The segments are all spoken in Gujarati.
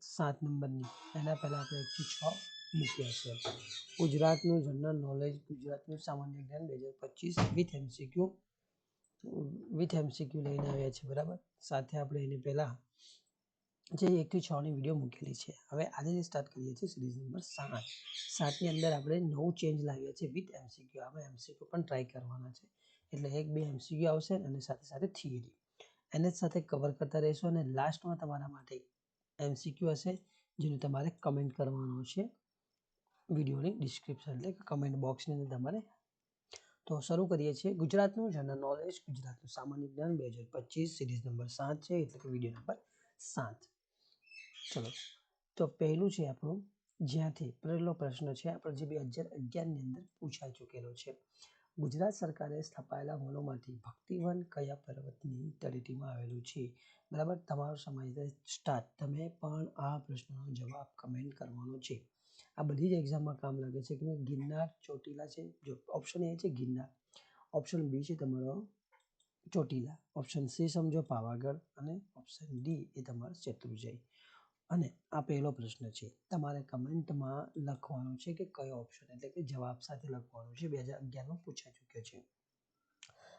સાત નંબરની. એના પહેલાં આપણે એકથી છ મૂક્યા છે. ગુજરાતનું જનરલ નોલેજ ગુજરાતનું સામાન્ય જ્ઞાન બે હજાર પચીસ વિથ એમસીક્યુ વિથ એમસીક્યુ લઈને આવ્યા છે, બરાબર? સાથે આપણે એની પહેલાં જે એકથી છની વીડિયો મૂકેલી છે. હવે આજે જે સ્ટાર્ટ કરીએ છીએ સિરીઝ નંબર સાત. સાતની અંદર આપણે નવું ચેન્જ લાવ્યા છે વિથ એમસીક્યુ આપણે એમસીક્યુ પણ ટ્રાય કરવાના છે. એટલે એક, બે એમસીક્યુ આવશે અને સાથે સાથે થિયરી એને જ સાથે કવર કરતા રહીશું અને લાસ્ટમાં તમારા માટે એમસીક્યુ હશે, જેનું તમારે કમેન્ટ કરવાનું છે વિડીયોની ડિસ્ક્રિપ્શન એટલે કમેન્ટ બોક્સની અંદર તમારે. તો શરૂ કરીએ છીએ ગુજરાતનું જનરલ નોલેજ ગુજરાતનું સામાન્ય જ્ઞાન બે હજાર પચીસ સિરીઝ નંબર સાત છે, એટલે કે વીડિયો નંબર સાત. ચલો. તો પહેલું છે આપણું જ્યાંથી પહેલો પ્રશ્ન છે, આપણે જે બે હજાર અગિયારની અંદર પૂછાઈ ચૂકેલો છે. ગુજરાત સરકારે સ્થપાયેલા વનોમાંથી ભક્તિવન કયા પર્વતની તળેટીમાં આવેલું છે? બરાબર, તમારો સમય સ્ટાર્ટ. તમે પણ આ પ્રશ્નનો જવાબ કમેન્ટ કરવાનો છે. આ બધી જ એક્ઝામમાં કામ લાગે છે કે ગિરનાર ચોટીલા છે. જો ઓપ્શન એ છે ગિરનાર. ઓપ્શન બી છે તમારો ચોટીલા. ઓપ્શન સી સમજો પાવાગઢ અને ઓપ્શન ડી એ તમારો શત્રુંજય અને આ પહેલો પ્રશ્ન છે, તમારે કમેન્ટમાં લખવાનું છે કે કયો ઓપ્શન એટલે કે જવાબ સાથે લખવાનું છે, બે હજાર અગિયારમાં પૂછાઈ ચૂક્યો છે.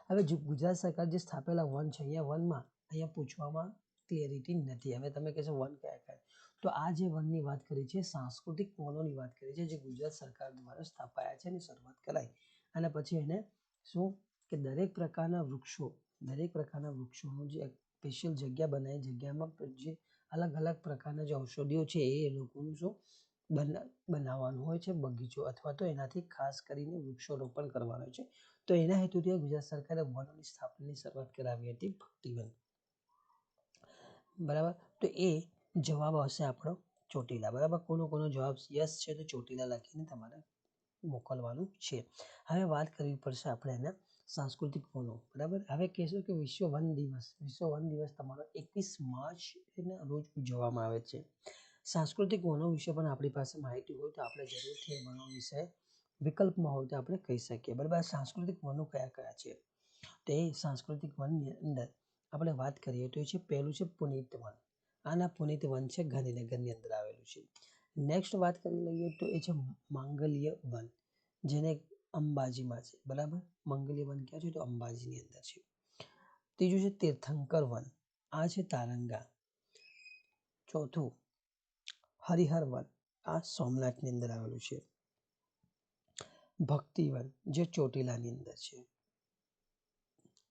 હવે ગુજરાત સરકાર જે સ્થાપેલા વન છે, અહીંયા વનમાં અહીંયા પૂછવામાં ક્લિયરિટી નથી. હવે તમે કહેશો વન કયા કયા? તો આ જે વનની વાત કરી છે, સાંસ્કૃતિક વનોની વાત કરી છે, જે ગુજરાત સરકાર દ્વારા સ્થાપાયા છે એની શરૂઆત કરાઈ. અને પછી એને શું કે દરેક પ્રકારના વૃક્ષો, દરેક પ્રકારના વૃક્ષોનું જે સ્પેશિયલ જગ્યા બનાવી, જગ્યામાં જે અલગ અલગ પ્રકારના જે ઔષધિઓ છે એ લોકોનું શું બનાવવાનું હોય છે, બગીચો અથવા તો એનાથી ખાસ કરીને વૃક્ષોરોપણ કરવાનું હોય છે. તો એના હેતુથી ગુજરાત સરકારે વનોની સ્થાપનાની શરૂઆત કરાવી હતી ભક્તિવન. બરાબર? તો એ જવાબ આવશે આપણો ચોટીલા. બરાબર? કોનો કોનો જવાબ યસ છે તો ચોટીલા લખીને તમારે મોકલવાનું છે. હવે વાત કરવી પડશે આપણે એના સાંસ્કૃતિક વનો. બરાબર? હવે કહેશો કે વિશ્વ વન દિવસ. વિશ્વ વન દિવસ તમારો એકવીસ માર્ચના રોજ ઉજવવામાં આવે છે. સાંસ્કૃતિક વનો વિશે પણ આપણી પાસે માહિતી હોય તો આપણે જરૂરથી વનો વિશે વિકલ્પમાં હોય તો આપણે કહી શકીએ. બરાબર? સાંસ્કૃતિક વનો કયા કયા છે? તો સાંસ્કૃતિક વનની અંદર આપણે વાત કરીએ તો એ છે, પહેલું છે પુનિત વન. આના પુનિત વન છે ગાંધીનગરની અંદર આવેલું છે. નેક્સ્ટ વાત કરી લઈએ તો એ છે માંગલ્ય વન. જેને અંબાજીમાં છે, બરાબર? મંગલીય વન ક્યાં છે? તો અંબાજીની અંદર છે. ત્રીજું છે તીર્થંકર વન. આ છે તારંગા. ચોથું હરિહર વન. આ સોમનાથની અંદર આવેલું છે. ભક્તિવન જે ચોટીલાની અંદર છે.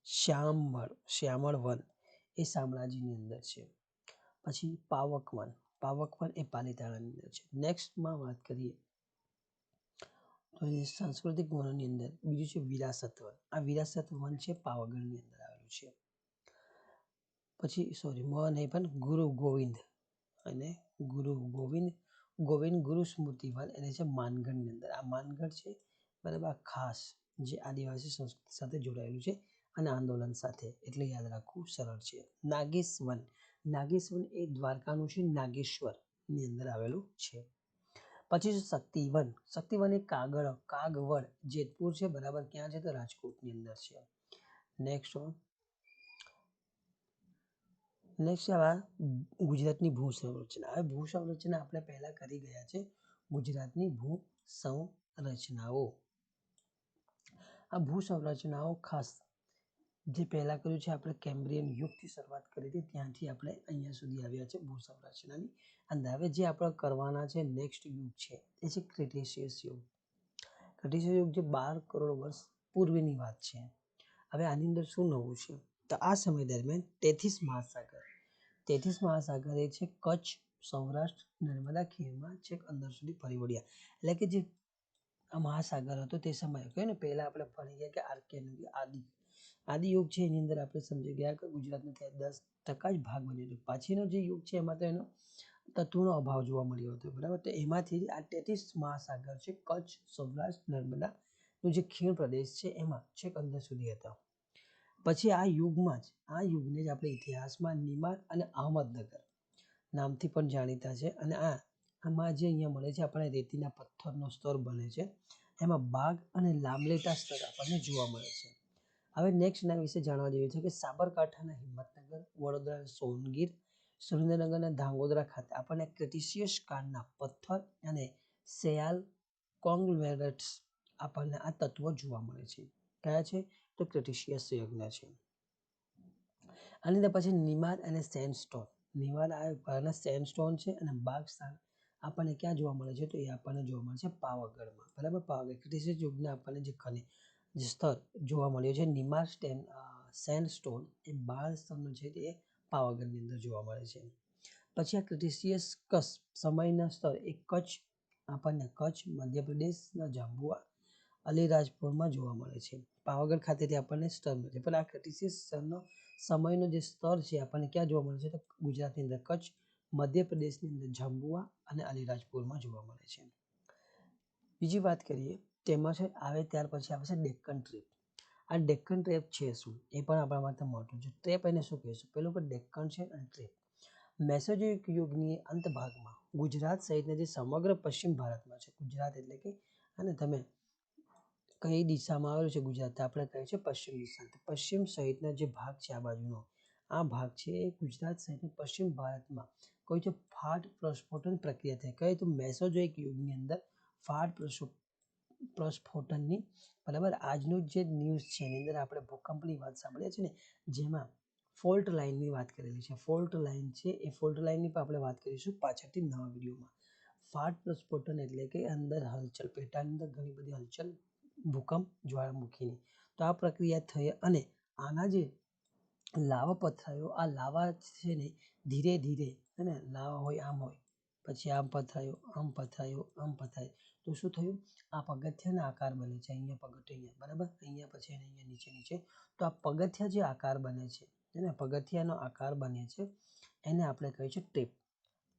શ્યામવળ શ્યામળ વન એ શામળાજીની અંદર છે. પછી પાવક વન. પાવક વન એ પાલીતાણાની અંદર છે. નેક્સ્ટમાં વાત કરીએ એ સાંસ્કૃતિક વનોની અંદર બીજું છે વિરાસત વન. આ વિરાસત વન છે પાવાગઢની અંદર આવેલું છે. પછી સોરી મ નહીં, પણ ગુરુ ગોવિંદ અને ગુરુ ગોવિંદ ગોવિંદ ગુરુ સ્મૃતિ વન એને છે માનગઢની અંદર. આ માનગઢ છે, બરાબર ખાસ જે આદિવાસી સંસ્કૃતિ સાથે જોડાયેલું છે અને આંદોલન સાથે, એટલે યાદ રાખવું સરળ છે. નાગેશ વન. નાગેશ વન એ દ્વારકાનું છે, નાગેશ્વરની અંદર આવેલું છે. પછી છે શક્તિવન. શક્તિવન એ કાગળ, કાગવડ. જેતપુર છે, બરાબર. ક્યાં છે તો રાજકોટની અંદર છે. નેક્સ્ટ નેક્સ્ટ આવા ગુજરાતની ભૂ સંરચના. હવે ભૂ સંરચના આપણે પહેલાં કરી ગયા છે. ગુજરાતની ભૂ સંરચનાઓ. આ ભૂ સંરચનાઓ ખાસ જે પહેલાં કર્યું છે, આપણે કેમ્બ્રિયન યુગથી શરૂઆત કરી હતી. ત્યાંથી આપણે અહીંયા સુધી આવ્યા છે ભૂ સંરચનાની અને હવે જે આપણે કરવાના છે નેક્સ્ટ યુગ છે, એ છે ક્રિટેશિયસ યુગ. ક્રિટેશિયસ યુગ જે બાર કરોડ વર્ષ પૂર્વેની વાત છે. હવે આની અંદર શું નવું છે? તો આ સમય દરમિયાન તેથીસ મહાસાગર. તેથીસ મહાસાગર એ છે કચ્છ, સૌરાષ્ટ્ર, નર્મદા ખીણમાં છેક અંદર સુધી ફરી વળ્યા. એટલે કે જે મહાસાગર હતો તે સમયે કહ્યું ને પહેલાં આપણે ભણી ગયા કે આર્કેન આદિ આદિયુગ છે, એની અંદર આપણે સમજી ગયા કે ગુજરાતનો ત્યાં દસ ટકા જ ભાગ બન્યો હતો પાછીનો જે યુગ છે, એમાં તો એનો તત્વોનો અભાવ જોવા મળ્યો હતો, બરાબર? તો એમાંથી આ તેત્રીસ મહાસાગર છે, કચ્છ, સૌરાષ્ટ્ર નર્મદાનું જે ખીણ પ્રદેશ છે, એમાં છેક અંદર સુધી હતા. પછી આ યુગમાં જ, આ યુગને જ આપણે ઇતિહાસમાં નિમાર અને અહમદનગર નામથી પણ જાણીતા છે અને આ, આમાં જે અહીંયા મળે છે આપણે રેતીના પથ્થરનો સ્તર બને છે. એમાં બાગ અને લાંબલેટા સ્તર આપણને જોવા મળે છે. હવે નેક્સ્ટના વિશે જાણવા જેવું છે કે સાબરકાંઠાના હિંમતનગર, વડોદરા, સોનગીર, સુરેન્દ્રનગરના ધાંગોદરા ખાતે આપણને ક્રિટિશિયસ કાળના પથ્થર અને સેયાલ કોંગ્લોમેરેટ્સ આપણને આ તત્વો જોવા મળે છે. કયા છે? તો ક્રિટિશિયસ યજ્ઞ છે. અંદર પછી નિમાર અને સેન્ડસ્ટોન. નિમાડ આ સેન્ડસ્ટોન છે અને બાગસ્થાન આપણને ક્યાં જોવા મળે છે? તો એ આપણને જોવા મળે છે પાવાગઢમાં. બરાબર? પાવાગઢ. ક્રિટિશિયસ યુગના આપણને જે ખનિજ જે સ્તર જોવા મળ્યો છે નિમાર સ્ટેન સેન્ડસ્ટોન એ બાળ સ્તરનો છે તે પાવાગઢની અંદર જોવા મળે છે. પછી આ ક્રિટિસિયસ કસ, સમયના સ્તર એ કચ્છ, આપણને કચ્છ, મધ્યપ્રદેશના જાંબુઆ અલીરાજપુરમાં જોવા મળે છે. પાવાગઢ ખાતેથી આપણને સ્તર મળે છે. પણ આ ક્રિટિસિયસ સ્તરનો સમયનો જે સ્તર છે, આપણને ક્યાં જોવા મળે છે? તો ગુજરાતની અંદર કચ્છ, મધ્યપ્રદેશની અંદર જાંબુઆ અને અલીરાજપુરમાં જોવા મળે છે. બીજી વાત કરીએ તેમાં છે, આવે ત્યાર પછી આવે છે ડેક્કન ટ્રેપ આ ડેક્કન ટ્રેપ છે શું? એ પણ આપણા માટે મોટું છે. ટ્રેપ એને શું કહીશું? પેલું કે ડેક્કન છે અને ટ્રેપ મેસોજોઇક યુગની અંત ભાગમાં ગુજરાત સહિતના જે સમગ્ર પશ્ચિમ ભારતમાં છે, ગુજરાત એટલે કે, અને તમે કઈ દિશામાં આવેલું છે ગુજરાત આપણે કહીએ છીએ પશ્ચિમ દિશા. પશ્ચિમ સહિતના જે ભાગ છે આ બાજુનો, આ ભાગ છે એ ગુજરાત સહિત પશ્ચિમ ભારતમાં કોઈ તો ફાટ પ્રસ્ફોટન પ્રક્રિયા થઈ. કઈ તો મેસોજોઇક યુગની અંદર ફાટ પ્રસ્ફોટનની બરાબર? આજનું જે ન્યૂઝ છે, એની અંદર આપણે ભૂકંપની વાત સાંભળીએ છીએ ને, જેમાં ફોલ્ટ લાઇનની વાત કરેલી છે. ફોલ્ટ લાઇન છે, એ ફોલ્ટ લાઇનની પણ આપણે વાત કરીશું પાછળથી નવા વિડીયોમાં. ફાટ પ્રસ્ફોટન એટલે કે અંદર હલચલ, પેટાની અંદર ઘણી બધી હલચલ, ભૂકંપ જ્વાળામુખીની તો આ પ્રક્રિયા થઈ અને આના જે લાવા પથરાયો આ લાવા છે ને, ધીરે ધીરે, હે ને, લાવા હોય, આમ હોય પછી આમ પથરાયો આમ પથરાયો આમ પથરાયો તો શું થયું? આ પગથિયાના આકાર બને છે અહીંયા અહીંયા, બરાબર? અહીંયા પછી એને અહીંયા નીચે નીચે. તો આ પગથિયા જે આકાર બને છે, એને પગથિયાનો આકાર બને છે, એને આપણે કહીએ છીએ ટ્રેપ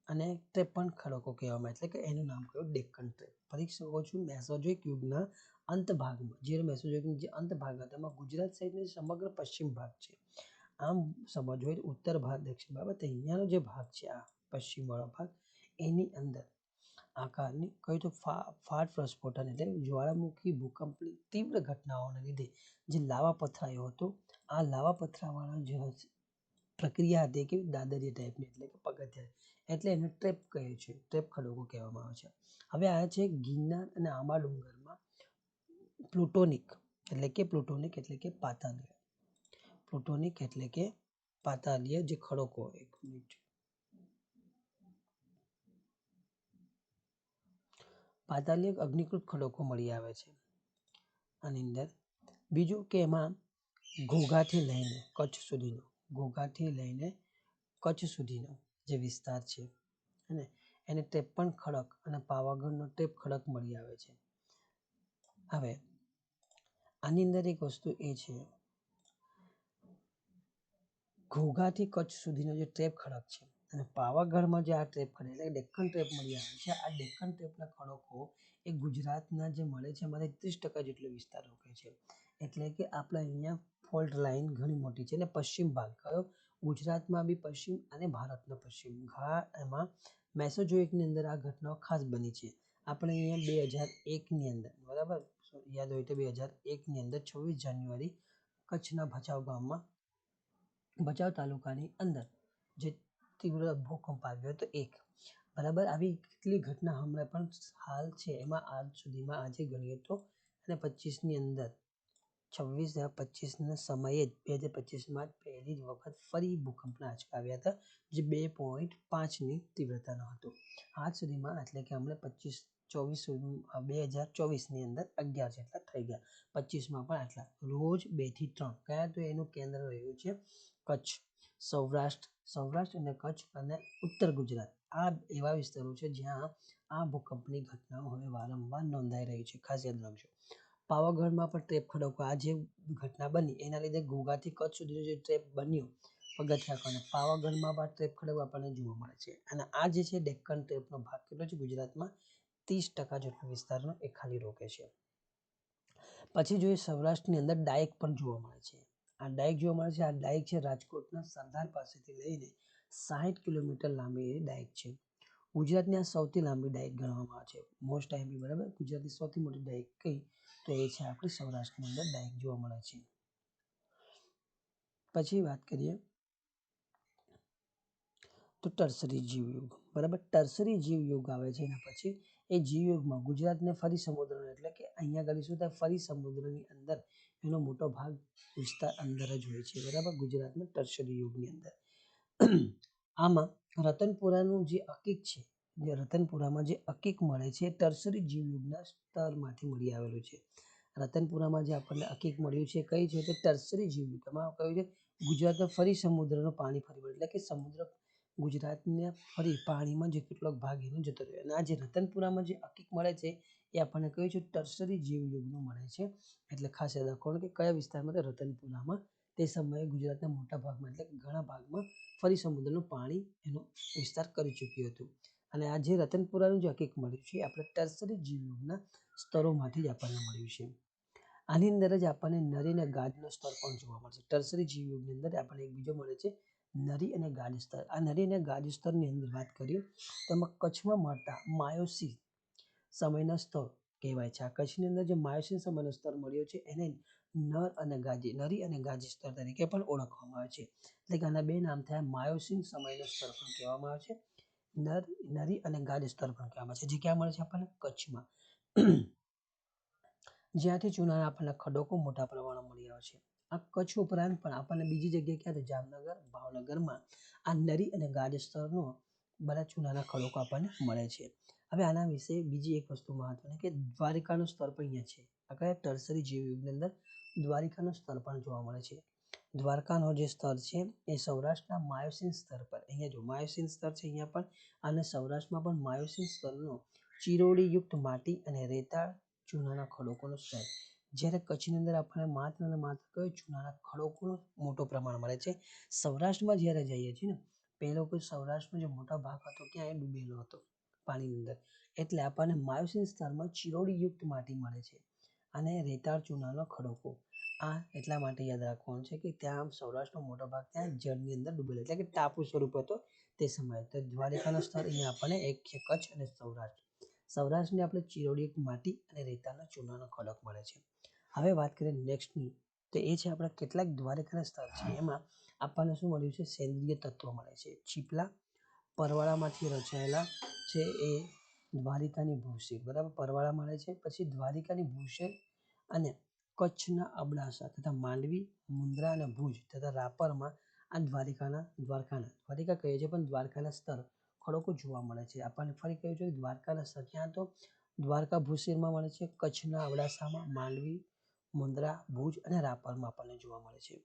અને ટ્રેપ પણ ખડકો કહેવામાં, એટલે કે એનું નામ કયું? ડેક્કન ટ્રેપ શકો છું? મેસોજોઇક યુગના અંત ભાગમાં, જે મેસોજોઇકની જે અંત ભાગ હતા, એમાં ગુજરાત સહિતનો સમગ્ર પશ્ચિમ ભાગ છે. આમ સમજ હોય ઉત્તર ભારત દક્ષિણ બરાબર? અહીંયાનો જે ભાગ છે, આ પશ્ચિમવાળો ભાગ એની અંદર. આકારની કહ્યું તો ફાટ પ્રસ્ફોટન એટલે જ્વાળામુખી ભૂકંપની તીવ્ર ઘટનાઓને લીધે જે લાવા પથરાયો હતો, આ લાવા પથરાવાળા જે પ્રક્રિયા હતી કે દાદરીય ટાઈપની એટલે કે પગથિયા. એટલે એને ટ્રેપ કહે છે, ટ્રેપ ખડકો કહેવામાં આવે છે. હવે આ છે ગિરનાર અને આંબા ડુંગરમાં પ્લુટોનિક એટલે કે પ્લુટોનિક એટલે કે પાતાલીય. પ્લુટોનિક એટલે કે પાતાલીય જે ખડકો એક મિનિટ. પાતાલીય અગ્નિકૃત ખડકો મળી આવે છે. આની અંદર બીજું કે એમાં ઘોઘાથી લઈને કચ્છ સુધીનો, ઘોઘાથી લઈને કચ્છ સુધીનો જે વિસ્તાર છે અને એને ત્રેપન ખડક અને પાવાગઢનો ટેપ ખડક મળી આવે છે. હવે, આની અંદર એક વસ્તુ એ છે, ઘોઘાથી કચ્છ સુધીનો જે ટ્રેપ ખડક છે અને પાવાગઢમાં જે આ ટ્રેપ ખડક એટલે ડેક્કન ટ્રેપ મળી આવે છે. આ ડેક્કન ટ્રેપના ખડકો એ ગુજરાતના જે મળે છે એમાંથી ત્રીસ ટકા જેટલો વિસ્તાર રોકે છે. એટલે કે આપણે અહીંયા ફોલ્ટ લાઈન ઘણી મોટી છે. અને પશ્ચિમ ભાગ, કયો? ગુજરાતમાં બી પશ્ચિમ અને ભારતનો પશ્ચિમ. ઘા, એમાં મેસોજોઇકની અંદર આ ઘટનાઓ ખાસ બની છે. આપણે અહીંયા બે હજાર એકની અંદર, બરાબર? યાદ હોય તો બે હજાર એકની અંદર છવ્વીસ જાન્યુઆરી કચ્છના ભચાઉ ગામમાં ભચાઉ તાલુકાની અંદર, જે તીવ્ર ભૂકંપ આવ્યો હતો એક. બરાબર આવી કેટલી ઘટના હમણાં પણ હાલ છે, એમાં આજ સુધીમાં આજે ગણીએ તો, અને પચીસની અંદર. છવ્વીસ પચીસના સમયે જ બે હજાર પચીસમાં પહેલી જ વખત ફરી ભૂકંપના આંચકા આવ્યા હતા, જે બે પોઈન્ટ પાંચની તીવ્રતાનો હતો. આજ સુધીમાં એટલે કે હમણાં પચીસ, ચોવીસ બે હજાર ચોવીસની અંદર અગિયાર જેટલા થઈ ગયા. પચીસમાં પણ આટલા. રોજ બેથી ત્રણ. કયા તો એનું કેન્દ્ર રહ્યું છે? કચ્છ. સૌરાષ્ટ્ર સૌરાષ્ટ્ર અને કચ્છ અને ઉત્તર ગુજરાત. આ એવા વિસ્તારો છે જ્યાં આ ભૂકંપની ઘટનાઓ હવે વારંવાર નોંધાઈ રહી છે. ખાસ યાદ રાખજો. પાવાગઢમાં પણ ટ્રેપ ખડકો આ જે ઘટના બની એના લીધે ઘોઘાથી કચ્છ સુધીનો જે ટ્રેપ બન્યો પગથિયા કરીને પાવાગઢમાં પણ ટ્રેપ ખડકો આપણને જોવા મળે છે. અને આ જે છે ડેક્કન ટ્રેપનો ભાગ કેટલો છે? ગુજરાતમાં ત્રીસ ટકા જેટલો વિસ્તારનો એ ખાલી રોકે છે. પછી જોઈએ સૌરાષ્ટ્રની અંદર ડાયક પણ જોવા મળે છે. આ ડાયક જોવા મળે છે. આ ડાયક છે રાજકોટના સરદાર પાસેથી લઈને સાહીઠ કિલોમીટર લાંબી એ ડાયક છે. ગુજરાતની આ સૌથી લાંબી ડાયક ગણવામાં આવે છે. મોસ્ટ આઈબી બરાબર. ગુજરાતની સૌથી મોટી ડાયક કઈ? તો એ છે આપણી સૌરાષ્ટ્રની અંદર ડાયક જોવા મળે છે. પછી વાત કરીએ તો ટર્સરી જીવયુગ. બરાબર? ટર્સરી જીવયુગ આવે છે. એના પછી એ જીવયુગમાં ગુજરાતને ફરી સમુદ્રનો એટલે કે અહીંયા આગળ શું થાય? ફરી સમુદ્રની અંદર એનો મોટો ભાગ વિસ્તાર અંદર જ હોય છે. બરાબર? ગુજરાતમાં ટર્સરી યુગની અંદર. આમાં રતનપુરાનું જે અકીક છે, જે રતનપુરામાં જે અકીક મળે છે ટર્સરી જીવયુગના સ્તરમાંથી મળી આવેલું છે. રતનપુરામાં જે આપણને અકીક મળ્યું છે કઈ છે? તે ટર્સરી જીવયુગમાં કયું છે? ગુજરાતમાં ફરી સમુદ્રનું પાણી ફરી વળ્યું. એટલે કે સમુદ્ર ગુજરાતને ફરી પાણીમાં જે કેટલોક ભાગ એનો જતો રહ્યો. અને આ જે રતનપુરામાં જે અકીક મળે છે, એ આપણને કહ્યું છે ટર્સરી જીવયુગનું મળે છે. એટલે ખાસ યાદ રાખવાનું કે કયા વિસ્તારમાં તો રતનપુરામાં તે સમયે ગુજરાતના મોટા ભાગમાં એટલે ઘણા ભાગમાં ફરી સમુદ્રનું પાણી એનો વિસ્તાર કરી ચૂક્યું હતું. અને આ જે રતનપુરાનું જે હકીક મળ્યું છે, એ આપણે ટર્સરી જીવયુગના સ્તરોમાંથી જ આપણને મળ્યું છે. આની અંદર જ આપણને નરી અને ગાજનો સ્તર પણ જોવા મળશે. ટર્સરી જીવયુગની અંદર આપણને એક બીજો મળે છે નરી અને ગાજ સ્તર આ નરી અને ગાજ સ્તરની અંદર વાત કરીએ તો એમાં કચ્છમાં મળતા માયોસી સમયના સ્તર કહેવાય છે. આ કચ્છની અંદર જે માયોસીન સમયનો સ્તર મળ્યો છે એને નર અને ગાજી, નરી અને ગાજી સ્તર તરીકે પણ ઓળખવામાં આવે છે. એટલે કે આના બે નામ થયા માયોસીન સમયનો સ્તર પણ કહેવામાં આવે છે, નર, નરી અને ગાજ સ્તર પણ કહેવામાં આવે છે. જે ક્યાં મળે છે આપણને? કચ્છમાં. જ્યાંથી ચૂનાના આપણને ખડકો મોટા પ્રમાણમાં મળી આવે છે. આ કચ્છ ઉપરાંત, પણ આપણને બીજી જગ્યાએ ક્યાં તો જામનગર, ભાવનગરમાં આ નરી અને ગાજ સ્તરનો બધા ચૂનાના ખડકો આપણને મળે છે. હવે આના વિશે બીજી એક વસ્તુ મહત્વની કે દ્વારિકાનું સ્તર પણ અહીંયા છે. આ કયા ટર્સરી જીવયુગની અંદર દ્વારિકાનું સ્તર પણ જોવા મળે છે. દ્વારકાનો જે સ્તર છે એ સૌરાષ્ટ્રના માયોસીન સ્તર પર, અહીંયા જો માયોસીન સ્તર છે અહીંયા પણ, અને સૌરાષ્ટ્રમાં પણ માયોસિન સ્તરનો ચિરોડીયુક્ત માટી અને રેતાળ ચૂનાના ખડકોનો સ્તર. જ્યારે કચ્છની અંદર આપણને માત્ર અને માત્ર કયો ચૂનાના ખડકોનો મોટો પ્રમાણ મળે છે? સૌરાષ્ટ્રમાં જ્યારે જઈએ છીએ ને, પહેલો કોઈ સૌરાષ્ટ્રનો જે મોટા ભાગ હતો ક્યાં? એ ડૂબેલો હતો પાણીની અંદર. એટલે આપણને માયોસીન સ્તરમાં ચિરોડીયુક્ત માટી મળે છે અને રેતાળ ચૂનાનો ખડકો. આ એટલા માટે યાદ રાખવાનું છે કે ત્યાં સૌરાષ્ટ્રનો મોટો ભાગ ત્યાં જળની અંદર ડૂબેલો. એટલે કે ટાપુ સ્વરૂપ હતો તે સમયે. તો દ્વારિકાનો સ્તર અહીંયા આપણને એક છે કચ્છ અને સૌરાષ્ટ્ર. સૌરાષ્ટ્રની આપણે ચિરોડીયુક્ત માટી અને રેતાળના ચૂનાનો ખડક મળે છે. હવે વાત કરીએ નેક્સ્ટની, તો એ છે આપણા કેટલાક દ્વારકાના સ્થળ છે. એમાં આપણને શું મળ્યું છે? સેન્દ્રિય તત્વો મળે છે. છીપલા પરવાળામાંથી રચાયેલા છે એ દ્વારિકાની ભૂસી બરાબર? પરવાળા મળે છે, પછી દ્વારિકાની ભૂશેર અને કચ્છના અબડાસા તથા માંડવી મુન્દ્રા અને ભુજ તથા રાપરમાં આ દ્વારિકાના દ્વારકાના, દ્વારિકા કહીએ છીએ પણ દ્વારકાના સ્તર ખડકો જોવા મળે છે. આપણને ફરી કહ્યું છે દ્વારકાના સ્તર ક્યાં તો દ્વારકા ભૂશેરમાં મળે છે, કચ્છના અબડાસામાં, માંડવી મુન્દ્રા ભુજ અને રાપરમાં આપણને જોવા મળે છે.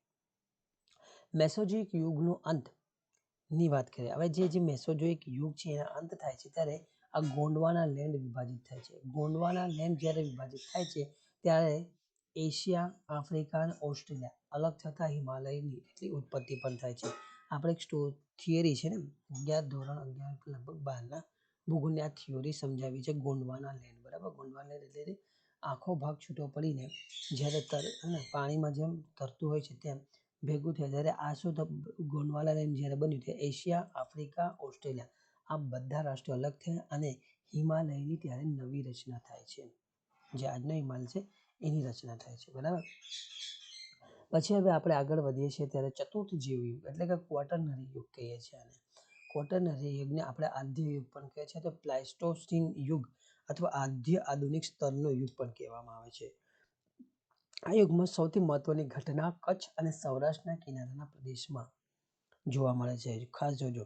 મેસોજીક યુગનો અંતની વાત કરીએ. હવે જે જે મેસોજોઇક યુગ છે, એના અંત થાય છે ત્યારે આ ગોંડવાના લેન્ડ વિભાજિત થાય છે. ગોંડવાના લેન્ડ જ્યારે વિભાજિત થાય છે, ત્યારે એશિયા, આફ્રિકા અને ઓસ્ટ્રેલિયા અલગ થતાં હિમાલયની એટલી ઉત્પત્તિ પણ થાય છે. આપણે એક સ્ટો, થિયરી છે ને, અગિયાર ધોરણ, અગિયાર, લગભગ બારના ભૂગોળની આ થિયોરી સમજાવી છે ગોંડવાના લેન્ડ. બરાબર? ગોંડવાના લેન્ડ એટલે આખો ભાગ છૂટો પડીને જ્યારે તર પાણીમાં જેમ તરતું હોય છે તેમ ભેગું થાય ત્યારે આ શું ગોંડવાના લેન્ડ જ્યારે બન્યું ત્યારે એશિયા, આફ્રિકા, ઓસ્ટ્રેલિયા આ બધા રાષ્ટ્રો અલગ થયા અને હિમાલયની ત્યારે નવી રચના થાય છે. જે આજનો હિમાલય છે એની રચના થાય છે. બરાબર? પછી હવે આપણે આગળ વધીએ છીએ ત્યારે ચતુર્થ જીવયુગ એટલે કે ક્વોટરનરી યુગ કહીએ છીએ આને. ક્વોટરનરી યુગને આપણે આદ્ય યુગ પણ કહે છે. તો પ્લાઇસ્ટોસીન યુગ અથવા આદ્ય આધુનિક સ્તરનો યુગ પણ કહેવામાં આવે છે. આ યુગમાં સૌથી મહત્વની ઘટના કચ્છ અને સૌરાષ્ટ્રના કિનારાના પ્રદેશમાં જોવા મળે છે. ખાસ જોજો.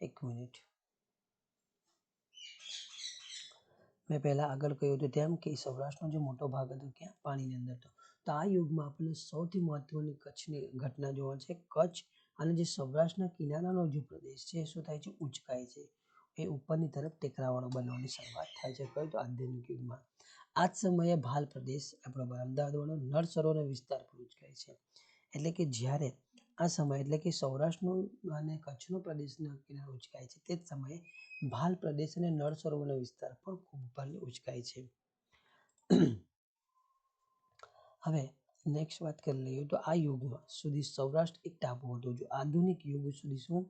એક મિનિટ. મેં પહેલાં આગળ કહ્યું હતું તેમ કે સૌરાષ્ટ્રનો જે મોટો ભાગ હતો ક્યાં? પાણીની અંદર હતો તો આ યુગમાં આપણને સૌથી મહત્વની કચ્છની ઘટના જોવા છે. કચ્છ અને જે સૌરાષ્ટ્રના કિનારાનો જે પ્રદેશ છે, શું થાય છે? ઉંચકાય છે. એ ઉપરની તરફ ટેકરાવાળો બનવાની શરૂઆત થાય છે. કયું તો આધુનિક યુગમાં. આ જ સમયે ભાલ પ્રદેશ આપણો અમદાવાદવાળો નળ સરોવર વિસ્તાર પણ ઉચકાય છે. એટલે કે જ્યારે આ સમય, એટલે કે સૌરાષ્ટ્રનો અને કચ્છનો પ્રદેશનો કિનારો ઉચકાય છે, તે જ સમયે ભાલ પ્રદેશ અને નળ સરોવરનો વિસ્તાર પણ ખૂબ ઉપરની ઉચકાય છે. હવે નેક્સ્ટ વાત કરી લઈએ તો આ યુગમાં સુધી સૌરાષ્ટ્ર એક ટાપુ હતો. જો આધુનિક યુગ સુધી શું?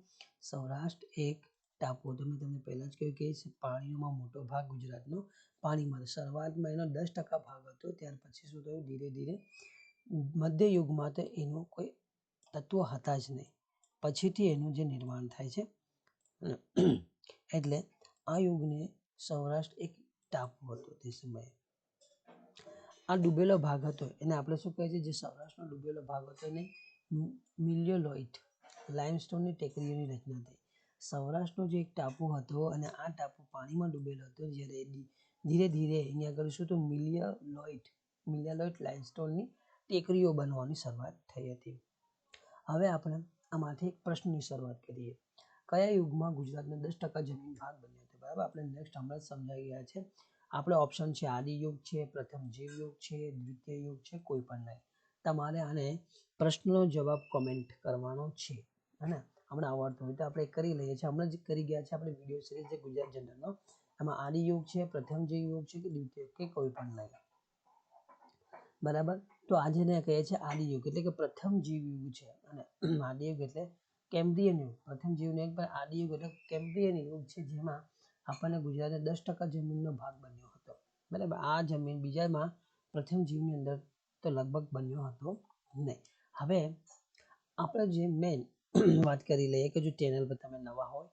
સૌરાષ્ટ્ર એક ટાપુ હતો મેં તમને પહેલાં જ કહ્યું કે પાણીમાં મોટો ભાગ ગુજરાતનો પાણીમાં શરૂઆતમાં એનો દસ ટકા ભાગ હતો. ત્યાર પછી શું થયું? ધીરે ધીરે મધ્ય યુગમાં તો એનું કોઈ તત્વો હતા જ નહીં. પછીથી એનું જે નિર્માણ થાય છે એટલે આ યુગને સૌરાષ્ટ્ર એક ટાપુ હતો તે સમયે. આ ડૂબેલો ભાગ હતો. એને આપણે શું કહીએ છીએ? જે સૌરાષ્ટ્રનો ડૂબેલો ભાગ હતો એને મિલિયોલોઇટ, લાઇમસ્ટોનની ટેકરીઓની રચના થઈ. સૌરાષ્ટ્રનો જે એક ટાપુ હતો અને આ ટાપુ પાણીમાં ડૂબેલો હતો, જ્યારે ધીરે ધીરે અહીંયા આગળ શું તો મિલિયોલોઇટ, મિલિયાલોઇટ લાઇમસ્ટોનની ટેકરીઓ બનવાની શરૂઆત થઈ હતી. હવે આપણે આમાંથી એક પ્રશ્નની શરૂઆત કરીએ. કયા યુગમાં ગુજરાતનો દસ ટકા જમીન ભાગ બન્યો હતો? બરાબર? આપણે નેક્સ્ટ હમણાં જ સમજાઈ ગયા છે. આપણે ઓપ્શન છે આદિ યુગ છે, પ્રથમ જીવ યુગ છે, દ્વિતીય યુગ છે, કોઈ પણ નહીં. તમારે આને પ્રશ્નનો જવાબ કોમેન્ટ કરવાનો છે. હે હમણાં આવડતું હોય તો આપણે કરી લઈએ છીએ. હમણાં જ કરી ગયા છે આપણે વીડિયો સિરીઝ છે ગુજરાત જનરલનો એમાં આદિ છે, પ્રથમ જીવ યુગ છે કે દ્વિતીય કે કોઈ પણ નહીં બરાબર? તો આજે ને કહે છે આદિ યુગ. એટલે કે પ્રથમ જીવ યુગ છે. અને આદિ યુગ એટલે કેમ્બ્રિયન યુગ. પ્રથમ જીવનો એક પણ આદિ એટલે કેમ્બ્રિયન યુગ છે જેમાં આપણને ગુજરાતે દસ ટકા જમીનનો ભાગ બન્યો હતો. બરાબર? આ જમીન બીજામાં પ્રથમ જીવની અંદર તો લગભગ બન્યો હતો નહીં. હવે આપણે જે મેન વાત કરી લઈએ કે જો ચેનલ પર તમે નવા હોય,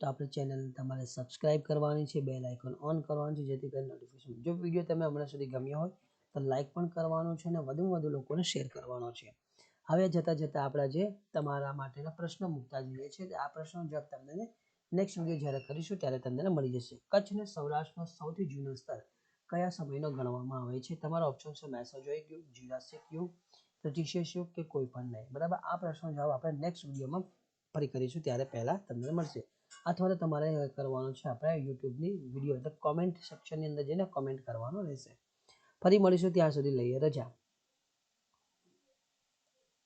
તો આપણે ચેનલ તમારે સબસ્ક્રાઇબ કરવાની છે બેલ આઇકોન ઓન કરવાનું છે, જેથી કરીને નોટિફિકેશન જો વીડિયો તમે હમણાં સુધી ગમ્યો હોય, તો લાઇક પણ કરવાનો છે અને વધુમાં વધુ લોકોને શેર કરવાનો છે. હવે જતાં જતાં આપણા જે તમારા માટેના પ્રશ્નો મૂકતા જઈએ છીએ આ પ્રશ્નો જવાબ તમને નેક્સ્ટ વીડિયો જ્યારે કરીશું ત્યારે તમને મળી જશે. કચ્છ અને સૌરાષ્ટ્રનો સૌથી જૂનો સ્તર કયા સમયનો ગણવામાં આવે છે? તમારા ઓપ્શન છે મેસોજોઇક યુગ જ્યુરાસિક યુગ યુગ કે કોઈ પણ નહીં. બરાબર? આ પ્રશ્નનો જવાબ આપણે નેક્સ્ટ વિડીયોમાં ફરી કરીશું. ત્યારે પહેલાં તમને મળશે. અથવા તો તમારે કરવાનું છે આપણે યુટ્યુબની વીડિયો એટલે કોમેન્ટ સેક્શનની અંદર જઈને કોમેન્ટ કરવાનો રહેશે. ફરી મળીશું ત્યાં સુધી લઈએ. રજા.